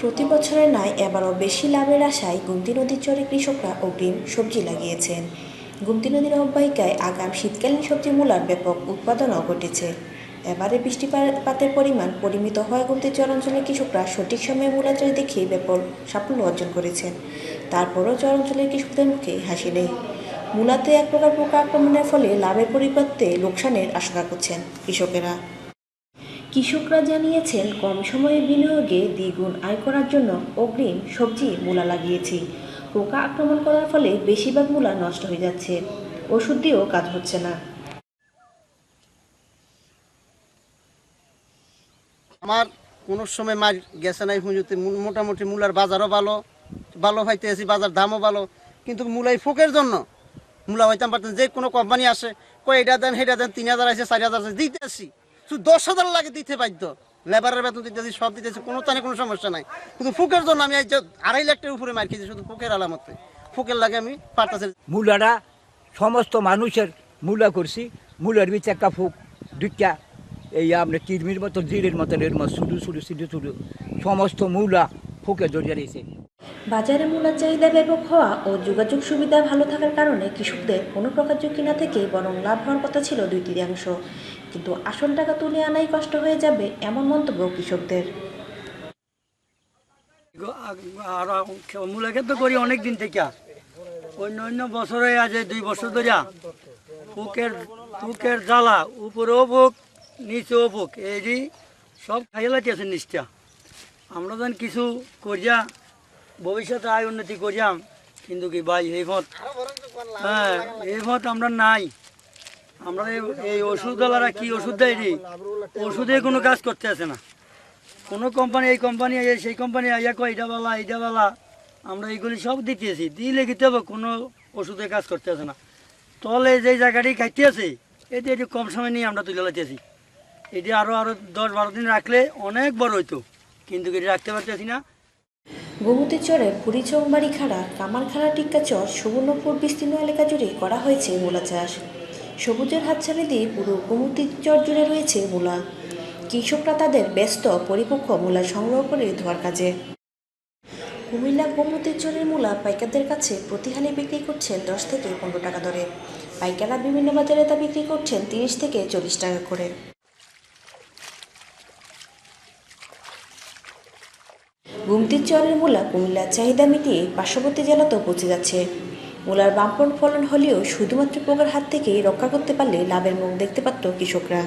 প্রতি বছরের ন্যায় এবারও বেশি লাভের আশায় গুমতি নদীর চরে কৃষকরা অগ্রিম সবজি লাগিয়েছেন। গুমতি নদীর অববাহিকায় আগাম শীতকালীন সবজি মূলার ব্যাপক উৎপাদনও ঘটেছে। এবারে বৃষ্টিপাতের পরিমাণ পরিমিত হওয়া গুমতি চর অঞ্চলের কৃষকরা সঠিক সময়ে মূলা চাষ দেখিয়ে ব্যাপক সাফল্য অর্জন করেছেন। তারপরও চর অঞ্চলের কৃষকদের মুখে হাসি নেই। মূলাতে এক প্রকার পোকা আক্রমণের ফলে লাভের পরিবর্তে লোকসানের আশঙ্কা করছেন কৃষকেরা। কৃষকরা জানিয়েছেন কম সময়ে বিনিয়োগে দ্বিগুণ আয় করার জন্য অগ্রিম সবজি মূলা লাগিয়েছি। পোকা আক্রমণ করার ফলে বেশিরভাগ মূলা নষ্ট হয়ে যাচ্ছে। ওষুধ দিয়েও কাজ হচ্ছে না। আমার কোনো সময় মাছ গেছে নাই হুঁজুতে মোটামুটি মূলার বাজারও ভালো ভালো পাইতে আছি বাজার দামও ভালো, কিন্তু মূলাই ফোকের জন্য। মূলা হইতাম পারতেন, যে কোনো কোম্পানি আসে, কয় এটা দেন, সেটা দেন, তিন হাজার আছে চারি হাজার আছে দিতে আসি শুধু দশ হাজার লাগে দিতে বাধ্য। লেবারের বেতন দিতেছি সব দিতেছি কোনো তানে কোনো সমস্যা নাই। কিন্তু ফুকের জন্য আমি আড়াই লাখ টাকার উপরে মার খেয়েছি শুধু ফুকের আলামতে। ফুকের লাগে আমি পারতেছি মূলাটা সমস্ত মানুষের মূলা করছি। মূলার বিচ একটা ফুক, দুইটা এই আপনার কিরমির মতো জিরের মতন এর মতো, শুধু শুধু শুধু শুধু সমস্ত মূলা ফুকে জড়িয়ে রয়েছে। বাজারে মূলার চাহিদা ব্যাপক হওয়া ও যোগাযোগ সুবিধা ভালো থাকার কারণে কৃষকদের কোনো প্রকার ঝুঁকি না থেকে বরং লাভ হওয়ার কথা ছিল দুই তৃতীয়াংশ। কিন্তু আসল টাকা তুলে আনাই কষ্ট হয়ে যাবে এমন মন্তব্য কৃষকদের। আর মূলা ক্ষেত্র করি অনেক দিন থেকে। অন্য অন্য বছরে আজ দুই বছর ধরিয়া পুকের পুকের জ্বালা, উপরেও বুক, নিচেও বুক, এই সব খাইয়ে লাইতেছে নিষ্ঠা আমরা যেন কিছু করিয়া ভবিষ্যতে আয় উন্নতি করিয়াম কিন্তু কি ভাই এই মত? হ্যাঁ এই মত আমরা নাই। আমরা এই- ওষুধওয়ালারা কি ওষুধ দেয় রে ওষুধে কোনো কাজ করতে আসে না। কোনো কোম্পানি এই কোম্পানি সেই কোম্পানি আইয়া কয় এটা বালা এটা বালা। আমরা এইগুলি সব দিতেছি। দিলে দিতে হবে কোনো ওষুধে কাজ করতে আছে না। তলে যে জায়গাটি খাইতে আছে এটা একটু কম সময় নিয়ে আমরা তুলে লাইতেছি। এটি আরও আরও দশ বারো দিন রাখলে অনেক বড় হইতো। কিন্তু এটি রাখতে পারতেছি না? গোমতী চরের পুরীচং বাড়িখাড়া কামারখাড়া, টিক্কা চর, সুবর্ণপুর বিস্তীর্ণ এলাকা জুড়ে করা হয়েছে মূলা চাষ। সবুজের হাতছানি দিয়ে পুরো গোমতী চর জুড়ে রয়েছে মূলা। কৃষকরা তাদের ব্যস্ত, পরিপক্ক মূলা সংগ্রহ করে ধোয়ার কাজে। কুমিল্লা গোমতী চরের মূলা পাইকারদের কাছে প্রতি হালি বিক্রি করছেন দশ থেকে পনেরো টাকা দরে। পাইকাররা বিভিন্ন বাজারে তা বিক্রি করছেন তিরিশ থেকে চল্লিশ টাকা করে। গুমতির চরের মূলা কুমিল্লার চাহিদা মিটিয়ে পার্শ্ববর্তী জেলাতেও পৌঁছে যাচ্ছে। মূলার বাম্পন ফলন হলেও শুধুমাত্র পোকার হাত থেকে রক্ষা করতে পারলে লাভের মুখ দেখতে পারত কৃষকরা।